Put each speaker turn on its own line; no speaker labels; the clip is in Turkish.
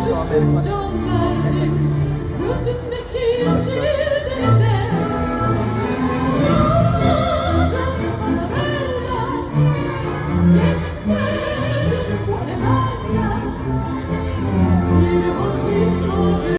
Düşüp can verdim